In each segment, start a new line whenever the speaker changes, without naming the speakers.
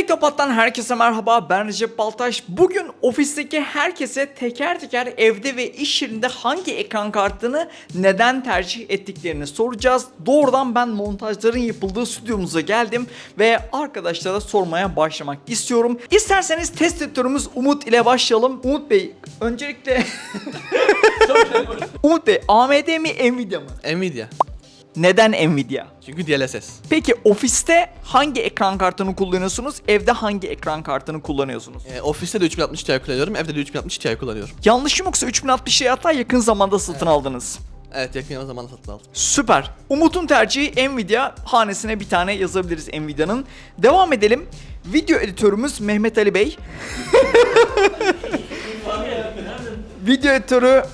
Teknopat'tan herkese merhaba ben Recep Baltaş. Bugün ofisteki herkese teker teker evde ve iş yerinde hangi ekran kartını neden tercih ettiklerini soracağız. Doğrudan ben montajların yapıldığı stüdyomuza geldim ve arkadaşlara sormaya başlamak istiyorum. İsterseniz test editörümüz Umut ile başlayalım. Umut Bey öncelikle... Umut Bey AMD mi Nvidia mı?
Nvidia.
Neden Nvidia?
Çünkü DLSS.
Peki ofiste hangi ekran kartını kullanıyorsunuz? Evde hangi ekran kartını kullanıyorsunuz?
E, ofiste de 3060 Ti kullanıyorum, evde de 3060 Ti kullanıyorum.
Yanlışım yoksa 3060'ı hatta yakın zamanda satın aldınız.
Evet, yakın zamanda satın aldım.
Süper. Umut'un tercihi Nvidia. Hanesine bir tane yazabiliriz Nvidia'nın. Devam edelim. Video editörümüz Mehmet Ali Bey. Video editörü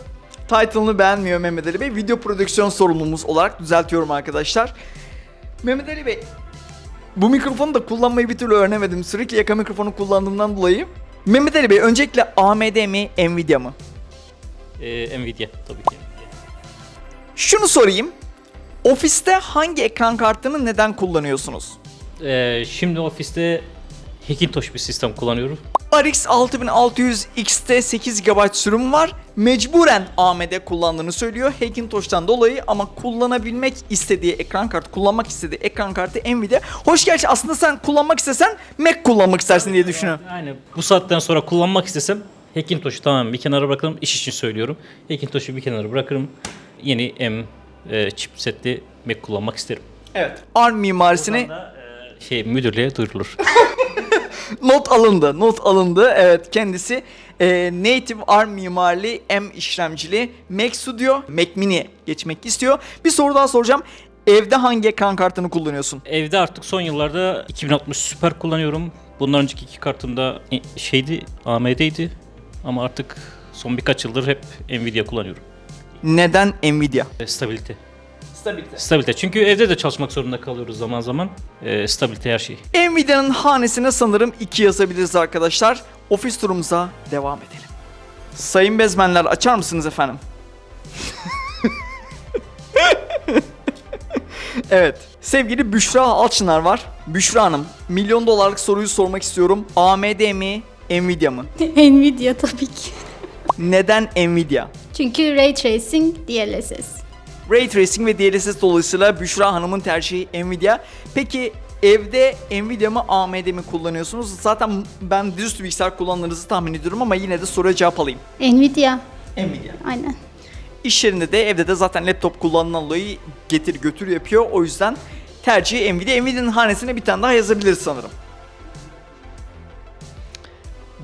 title'ını beğenmiyor Mehmet Ali Bey. Video prodüksiyon sorumlumuz olarak düzeltiyorum arkadaşlar. Mehmet Ali Bey, bu mikrofonu da kullanmayı bir türlü öğrenemedim. Sürekli yaka mikrofonu kullandığımdan dolayı. Mehmet Ali Bey öncelikle AMD mi Nvidia mı?
Ee, Nvidia tabii ki.
Şunu sorayım. Ofiste hangi ekran kartını neden kullanıyorsunuz?
Ee, şimdi ofiste Hackintosh bir sistem kullanıyorum.
RX 6600 XT 8 GB sürüm var. Mecburen AMD kullandığını söylüyor Hackintosh'tan dolayı ama kullanabilmek istediği ekran kartı, kullanmak istediği ekran kartı Nvidia. Hoş gerçi aslında sen kullanmak istesen Mac kullanmak istersin diye düşünüyorum.
Yani bu saatten sonra kullanmak istesem Hackintosh'u tamam bir kenara bırakırım. İş için söylüyorum. Hackintosh'u bir kenara bırakırım. Yeni M e, chipsetli Mac kullanmak isterim.
Evet. ARM mimarisini
Buradan da, e, şey müdürlüğe duyurulur.
not alındı. Not alındı. Evet kendisi e, native ARM mimarili M işlemcili Mac Studio Mac Mini geçmek istiyor. Bir soru daha soracağım. Evde hangi ekran kartını kullanıyorsun?
Evde artık son yıllarda 2060 Super kullanıyorum. Bundan önceki iki kartımda e, şeydi AMD'ydi. Ama artık son birkaç yıldır hep Nvidia kullanıyorum.
Neden Nvidia?
E, stabilite.
Stabilite.
Stabilite. Çünkü evde de çalışmak zorunda kalıyoruz zaman zaman. E, stabilite her şey.
Nvidia'nın hanesine sanırım 2 yazabiliriz arkadaşlar. Ofis turumuza devam edelim. Sayın bezmenler açar mısınız efendim? evet. Sevgili Büşra Alçınar var. Büşra Hanım, milyon dolarlık soruyu sormak istiyorum. AMD mi, Nvidia mı?
Nvidia tabii ki.
Neden Nvidia?
Çünkü Ray Tracing DLSS.
Ray Tracing ve DLSS dolayısıyla Büşra Hanım'ın tercihi Nvidia. Peki evde Nvidia mı AMD mi kullanıyorsunuz? Zaten ben dizüstü bilgisayar kullandığınızı tahmin ediyorum ama yine de soruya cevap alayım.
Nvidia.
Nvidia.
Aynen.
İş yerinde de evde de zaten laptop kullanılan dolayı getir götür yapıyor. O yüzden tercihi Nvidia. Nvidia'nın hanesine bir tane daha yazabiliriz sanırım.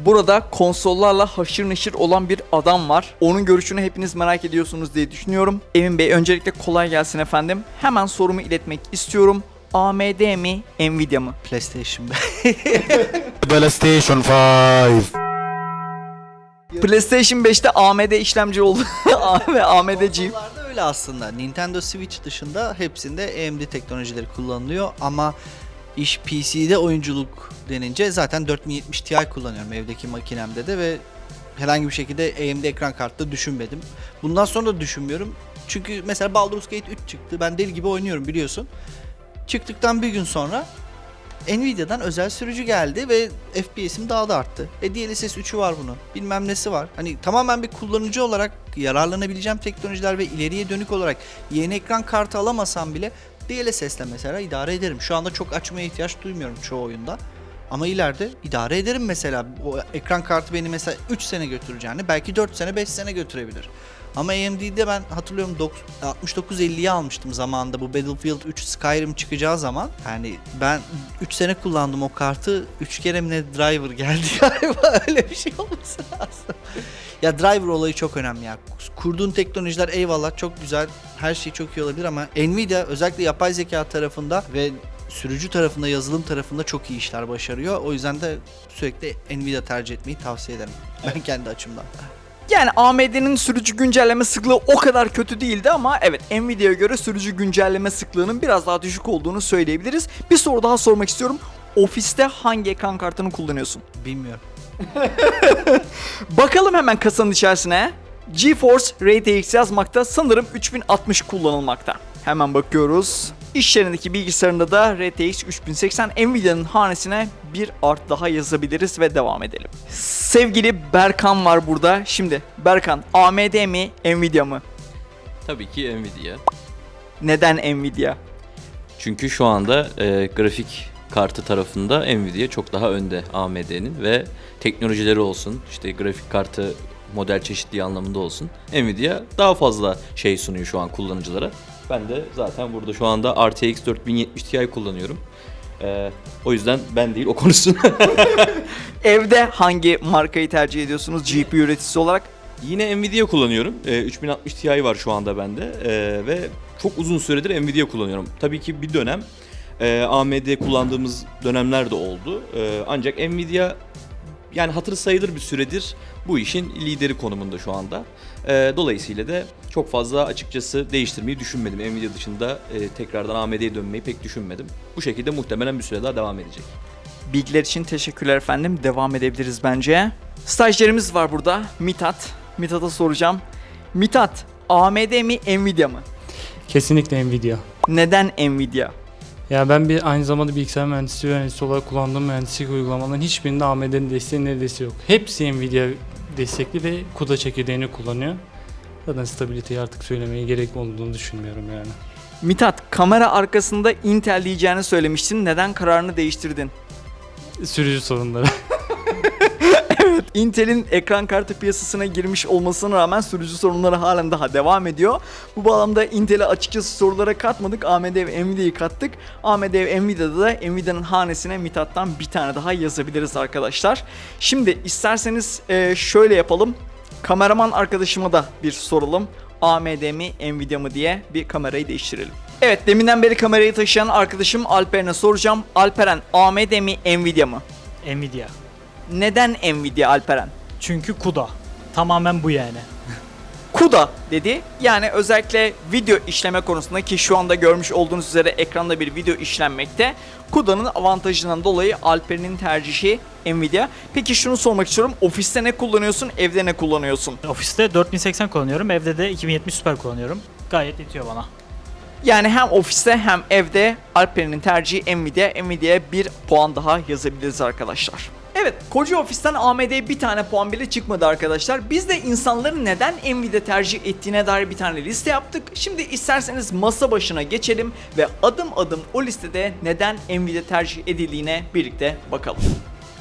Burada konsollarla haşır neşir olan bir adam var. Onun görüşünü hepiniz merak ediyorsunuz diye düşünüyorum. Emin Bey öncelikle kolay gelsin efendim. Hemen sorumu iletmek istiyorum. AMD mi, Nvidia mı?
PlayStation
PlayStation 5.
PlayStation 5'te AMD işlemci oldu ve AMD'ciyim.
Öyle aslında. Nintendo Switch dışında hepsinde AMD teknolojileri kullanılıyor ama iş PC'de oyunculuk denince zaten 4070 Ti kullanıyorum evdeki makinemde de ve herhangi bir şekilde AMD ekran kartı düşünmedim. Bundan sonra da düşünmüyorum. Çünkü mesela Baldur's Gate 3 çıktı. Ben deli gibi oynuyorum biliyorsun. Çıktıktan bir gün sonra Nvidia'dan özel sürücü geldi ve FPS'im daha da arttı. E DLSS 3'ü var bunun. Bilmem nesi var. Hani tamamen bir kullanıcı olarak yararlanabileceğim teknolojiler ve ileriye dönük olarak yeni ekran kartı alamasam bile DLSS'le mesela idare ederim. Şu anda çok açmaya ihtiyaç duymuyorum çoğu oyunda. Ama ileride idare ederim mesela. O ekran kartı beni mesela 3 sene götüreceğini belki 4 sene 5 sene götürebilir. Ama AMD'de ben hatırlıyorum dok- 6950'yi almıştım zamanında bu Battlefield 3 Skyrim çıkacağı zaman. Yani ben 3 sene kullandım o kartı. 3 kere mi ne driver geldi galiba öyle bir şey olması lazım. ya driver olayı çok önemli ya. Kurduğun teknolojiler eyvallah çok güzel. Her şey çok iyi olabilir ama Nvidia özellikle yapay zeka tarafında ve sürücü tarafında, yazılım tarafında çok iyi işler başarıyor. O yüzden de sürekli Nvidia tercih etmeyi tavsiye ederim. Ben kendi açımdan.
Yani AMD'nin sürücü güncelleme sıklığı o kadar kötü değildi ama evet Nvidia'ya göre sürücü güncelleme sıklığının biraz daha düşük olduğunu söyleyebiliriz. Bir soru daha sormak istiyorum. Ofiste hangi ekran kartını kullanıyorsun?
Bilmiyorum.
Bakalım hemen kasanın içerisine. GeForce RTX yazmakta sanırım 3060 kullanılmakta. Hemen bakıyoruz. İş yerindeki bilgisayarında da RTX 3080 Nvidia'nın hanesine bir art daha yazabiliriz ve devam edelim. Sevgili Berkan var burada. Şimdi Berkan AMD mi Nvidia mı?
Tabii ki Nvidia.
Neden Nvidia?
Çünkü şu anda e, grafik kartı tarafında Nvidia çok daha önde AMD'nin ve teknolojileri olsun, işte grafik kartı model çeşitliği anlamında olsun. Nvidia daha fazla şey sunuyor şu an kullanıcılara. Ben de zaten burada şu anda RTX 4070 Ti kullanıyorum. E, o yüzden ben değil o konuşsun.
Evde hangi markayı tercih ediyorsunuz GPU üreticisi olarak?
Yine Nvidia kullanıyorum. Ee, 3060 Ti var şu anda bende Ee, ve çok uzun süredir Nvidia kullanıyorum. Tabii ki bir dönem e, AMD kullandığımız dönemler de oldu. Ee, ancak Nvidia yani hatır sayılır bir süredir bu işin lideri konumunda şu anda. Ee, dolayısıyla da çok fazla açıkçası değiştirmeyi düşünmedim. Nvidia dışında e, tekrardan AMD'ye dönmeyi pek düşünmedim. Bu şekilde muhtemelen bir süre daha devam edecek.
Bilgiler için teşekkürler efendim. Devam edebiliriz bence. Stajyerimiz var burada. Mitat. Mitat'a soracağım. Mitat, AMD mi Nvidia mı?
Kesinlikle Nvidia.
Neden Nvidia?
Ya ben bir aynı zamanda bilgisayar mühendisliği öğrencisi olarak kullandığım mühendislik uygulamaların hiçbirinde AMD'nin desteği neredeyse yok. Hepsi Nvidia destekli ve CUDA çekirdeğini kullanıyor. Zaten stabiliteyi artık söylemeye gerek olduğunu düşünmüyorum yani.
Mitat, kamera arkasında Intel diyeceğini söylemiştin. Neden kararını değiştirdin?
Sürücü sorunları.
Intel'in ekran kartı piyasasına girmiş olmasına rağmen sürücü sorunları halen daha devam ediyor. Bu bağlamda Intel'e açıkçası sorulara katmadık. AMD ve Nvidia'yı kattık. AMD ve Nvidia'da da Nvidia'nın hanesine Mitat'tan bir tane daha yazabiliriz arkadaşlar. Şimdi isterseniz e, şöyle yapalım. Kameraman arkadaşıma da bir soralım. AMD mi Nvidia mı diye bir kamerayı değiştirelim. Evet deminden beri kamerayı taşıyan arkadaşım Alperen'e soracağım. Alperen AMD mi Nvidia mı?
Nvidia.
Neden Nvidia Alperen?
Çünkü CUDA. Tamamen bu yani.
CUDA dedi. Yani özellikle video işleme konusunda ki şu anda görmüş olduğunuz üzere ekranda bir video işlenmekte. CUDA'nın avantajından dolayı Alper'in tercihi Nvidia. Peki şunu sormak istiyorum. Ofiste ne kullanıyorsun, evde ne kullanıyorsun?
Ofiste 4080 kullanıyorum, evde de 2070 Super kullanıyorum. Gayet yetiyor bana.
Yani hem ofiste hem evde Alper'in tercihi Nvidia. Nvidia'ya bir puan daha yazabiliriz arkadaşlar. Evet, koca ofisten AMD'ye bir tane puan bile çıkmadı arkadaşlar. Biz de insanların neden Nvidia tercih ettiğine dair bir tane liste yaptık. Şimdi isterseniz masa başına geçelim ve adım adım o listede neden Nvidia tercih edildiğine birlikte bakalım.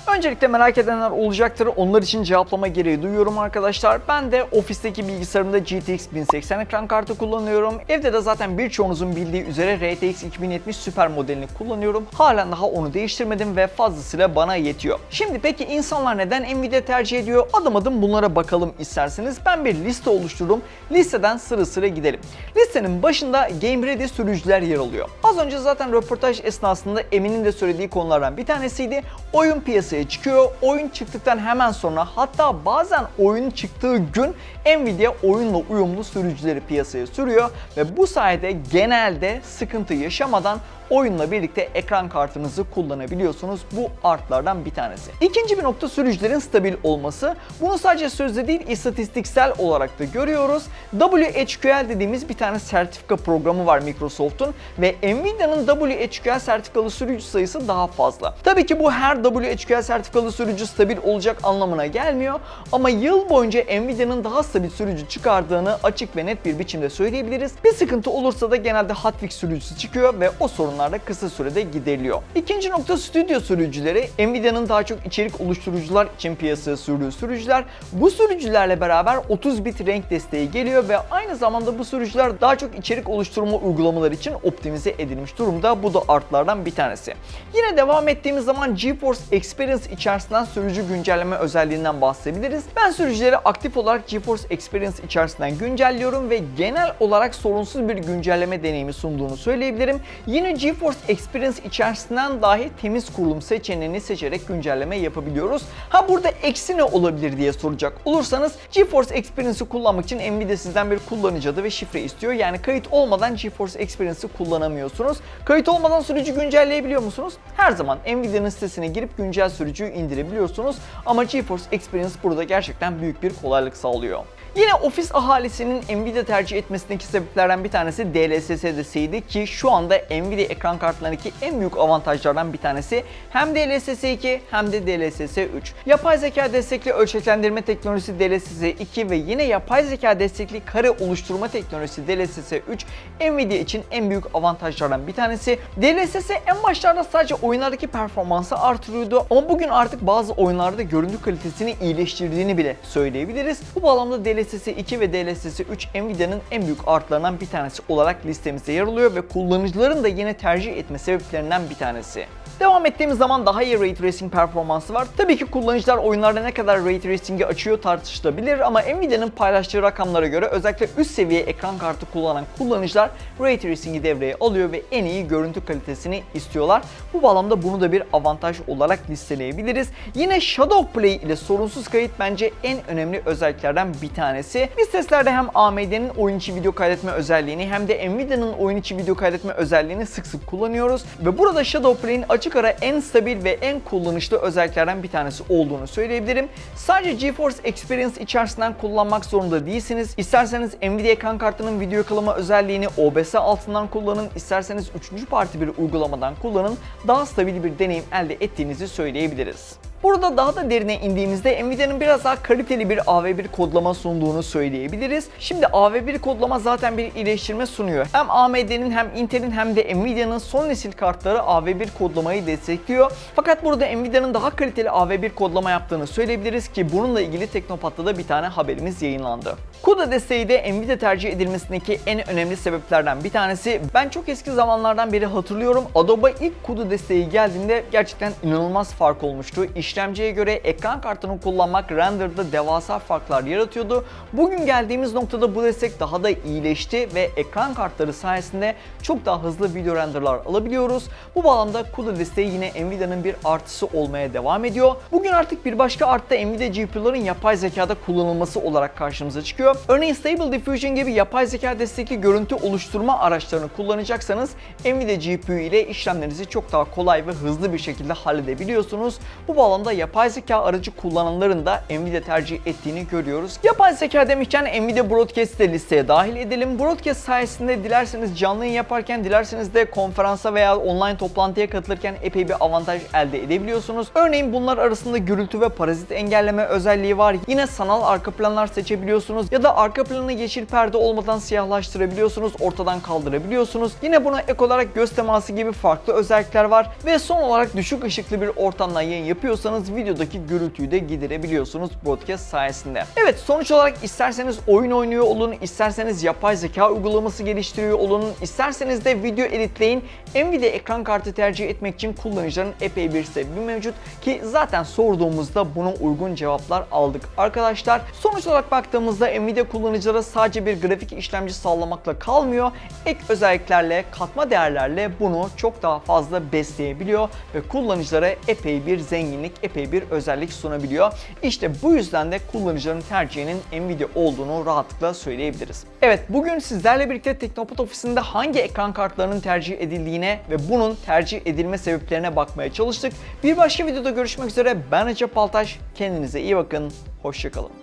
Öncelikle merak edenler olacaktır. Onlar için cevaplama gereği duyuyorum arkadaşlar. Ben de ofisteki bilgisayarımda GTX 1080 ekran kartı kullanıyorum. Evde de zaten birçoğunuzun bildiği üzere RTX 2070 Super modelini kullanıyorum. Halen daha onu değiştirmedim ve fazlasıyla bana yetiyor. Şimdi peki insanlar neden Nvidia tercih ediyor? Adım adım bunlara bakalım isterseniz. Ben bir liste oluştururum. Listeden sıra sıra gidelim. Listenin başında Game Ready sürücüler yer alıyor. Az önce zaten röportaj esnasında Emin'in de söylediği konulardan bir tanesiydi. Oyun piyasaya çıkıyor. Oyun çıktıktan hemen sonra hatta bazen oyun çıktığı gün Nvidia oyunla uyumlu sürücüleri piyasaya sürüyor ve bu sayede genelde sıkıntı yaşamadan oyunla birlikte ekran kartınızı kullanabiliyorsunuz. Bu artlardan bir tanesi. İkinci bir nokta sürücülerin stabil olması. Bunu sadece sözde değil istatistiksel olarak da görüyoruz. WHQL dediğimiz bir tane sertifika programı var Microsoft'un ve Nvidia'nın WHQL sertifikalı sürücü sayısı daha fazla. Tabii ki bu her WHQL sertifikalı sürücü stabil olacak anlamına gelmiyor ama yıl boyunca Nvidia'nın daha stabil sürücü çıkardığını açık ve net bir biçimde söyleyebiliriz. Bir sıkıntı olursa da genelde hotfix sürücüsü çıkıyor ve o sorunlar da kısa sürede gideriliyor. İkinci nokta stüdyo sürücüleri. Nvidia'nın daha çok içerik oluşturucular için piyasaya sürdüğü sürücüler. Bu sürücülerle beraber 30 bit renk desteği geliyor ve aynı zamanda bu sürücüler daha çok içerik oluşturma uygulamaları için optimize edilmiş durumda. Bu da artlardan bir tanesi. Yine devam ettiğimiz zaman GeForce Experience içerisinden sürücü güncelleme özelliğinden bahsedebiliriz. Ben sürücüleri aktif olarak GeForce Experience içerisinden güncelliyorum ve genel olarak sorunsuz bir güncelleme deneyimi sunduğunu söyleyebilirim. Yine GeForce Experience içerisinden dahi temiz kurulum seçeneğini seçerek güncelleme yapabiliyoruz. Ha burada eksi ne olabilir diye soracak olursanız GeForce Experience'ı kullanmak için Nvidia sizden bir kullanıcı adı ve şifre istiyor. Yani kayıt olmadan GeForce Experience'ı kullanamıyorsunuz. Kayıt olmadan sürücü güncelleyebiliyor musunuz? Her zaman Nvidia'nın sitesine girip güncel sürücüyü indirebiliyorsunuz. Ama GeForce Experience burada gerçekten büyük bir kolaylık sağlıyor. Yine ofis ahalisinin Nvidia tercih etmesindeki sebeplerden bir tanesi DLSS desteğiydi ki şu anda Nvidia ekran kartlarındaki en büyük avantajlardan bir tanesi hem DLSS 2 hem de DLSS 3. Yapay zeka destekli ölçeklendirme teknolojisi DLSS 2 ve yine yapay zeka destekli kare oluşturma teknolojisi DLSS 3 Nvidia için en büyük avantajlardan bir tanesi. DLSS en başlarda sadece oyunlardaki performansı artırıyordu ama bugün artık bazı oyunlarda görüntü kalitesini iyileştirdiğini bile söyleyebiliriz. Bu bağlamda DLSS 2 ve DLSS 3 Nvidia'nın en büyük artılarından bir tanesi olarak listemizde yer alıyor ve kullanıcıların da yine tercih etme sebeplerinden bir tanesi. Devam ettiğimiz zaman daha iyi Ray Tracing performansı var. Tabii ki kullanıcılar oyunlarda ne kadar Ray Tracing'i açıyor tartışılabilir ama Nvidia'nın paylaştığı rakamlara göre özellikle üst seviye ekran kartı kullanan kullanıcılar Ray Tracing'i devreye alıyor ve en iyi görüntü kalitesini istiyorlar. Bu bağlamda bunu da bir avantaj olarak listeleyebiliriz. Yine Shadow Play ile sorunsuz kayıt bence en önemli özelliklerden bir tanesi. Biz testlerde hem AMD'nin oyun içi video kaydetme özelliğini hem de Nvidia'nın oyun içi video kaydetme özelliğini sık sık kullanıyoruz ve burada Shadow Play'in açık ara en stabil ve en kullanışlı özelliklerden bir tanesi olduğunu söyleyebilirim. Sadece GeForce Experience içerisinden kullanmak zorunda değilsiniz. İsterseniz Nvidia ekran kartının video yakalama özelliğini OBS altından kullanın, isterseniz 3. parti bir uygulamadan kullanın. Daha stabil bir deneyim elde ettiğinizi söyleyebiliriz. Burada daha da derine indiğimizde Nvidia'nın biraz daha kaliteli bir AV1 kodlama sunduğunu söyleyebiliriz. Şimdi AV1 kodlama zaten bir iyileştirme sunuyor. Hem AMD'nin hem Intel'in hem de Nvidia'nın son nesil kartları AV1 kodlamayı destekliyor. Fakat burada Nvidia'nın daha kaliteli AV1 kodlama yaptığını söyleyebiliriz ki bununla ilgili Teknopat'ta da bir tane haberimiz yayınlandı. CUDA desteği de Nvidia tercih edilmesindeki en önemli sebeplerden bir tanesi. Ben çok eski zamanlardan beri hatırlıyorum. Adobe ilk CUDA desteği geldiğinde gerçekten inanılmaz fark olmuştu. İşlemciye göre ekran kartını kullanmak renderda devasa farklar yaratıyordu. Bugün geldiğimiz noktada bu destek daha da iyileşti ve ekran kartları sayesinde çok daha hızlı video renderlar alabiliyoruz. Bu bağlamda CUDA desteği yine Nvidia'nın bir artısı olmaya devam ediyor. Bugün artık bir başka art da Nvidia GPU'ların yapay zekada kullanılması olarak karşımıza çıkıyor. Örneğin Stable Diffusion gibi yapay zeka destekli görüntü oluşturma araçlarını kullanacaksanız Nvidia GPU ile işlemlerinizi çok daha kolay ve hızlı bir şekilde halledebiliyorsunuz. Bu bağlamda yapay zeka aracı kullananların da Nvidia tercih ettiğini görüyoruz. Yapay zeka demişken Nvidia Broadcast'i de listeye dahil edelim. Broadcast sayesinde dilerseniz canlı yayın yaparken dilerseniz de konferansa veya online toplantıya katılırken epey bir avantaj elde edebiliyorsunuz. Örneğin bunlar arasında gürültü ve parazit engelleme özelliği var. Yine sanal arka planlar seçebiliyorsunuz ya da arka planı yeşil perde olmadan siyahlaştırabiliyorsunuz, ortadan kaldırabiliyorsunuz. Yine buna ek olarak göz teması gibi farklı özellikler var ve son olarak düşük ışıklı bir ortamdan yayın yapıyorsanız videodaki gürültüyü de giderebiliyorsunuz broadcast sayesinde. Evet sonuç olarak isterseniz oyun oynuyor olun, isterseniz yapay zeka uygulaması geliştiriyor olun, isterseniz de video editleyin. Nvidia ekran kartı tercih etmek için kullanıcıların epey bir sebebi mevcut ki zaten sorduğumuzda buna uygun cevaplar aldık arkadaşlar. Sonuç olarak baktığımızda Nvidia kullanıcılara sadece bir grafik işlemci sağlamakla kalmıyor. Ek özelliklerle, katma değerlerle bunu çok daha fazla besleyebiliyor ve kullanıcılara epey bir zenginlik, epey bir özellik sunabiliyor. İşte bu yüzden de kullanıcıların tercihinin Nvidia olduğunu rahatlıkla söyleyebiliriz. Evet bugün sizlerle birlikte Teknopat ofisinde hangi ekran kartlarının tercih edildiğine ve bunun tercih edilme sebeplerine bakmaya çalıştık. Bir başka videoda görüşmek üzere. Ben Recep Paltaş. Kendinize iyi bakın. Hoşçakalın.